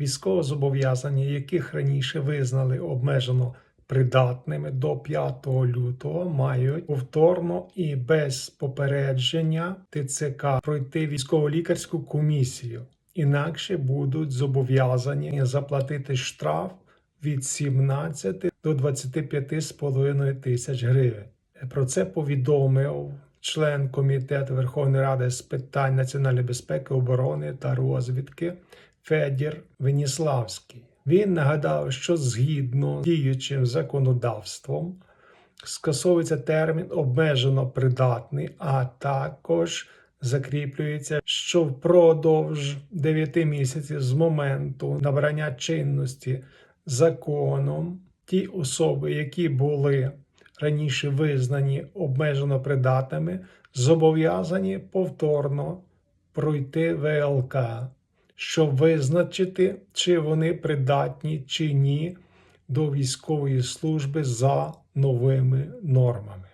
Військовозобов'язані, яких раніше визнали обмежено придатними до 5 лютого, мають повторно і без попередження ТЦК пройти військово-лікарську комісію. Інакше будуть зобов'язані заплатити штраф від 17 до 25,5 тисяч гривень. Про це повідомив член комітету Верховної Ради з питань національної безпеки, оборони та розвідки Федір Веніславський. Він нагадав, що згідно з діючим законодавством скасовується термін обмежено придатний, а також закріплюється, що впродовж 9 місяців з моменту набрання чинності законом ті особи, які були раніше визнані обмежено придатними, зобов'язані повторно пройти ВЛК, щоб визначити, чи вони придатні чи ні до військової служби за новими нормами.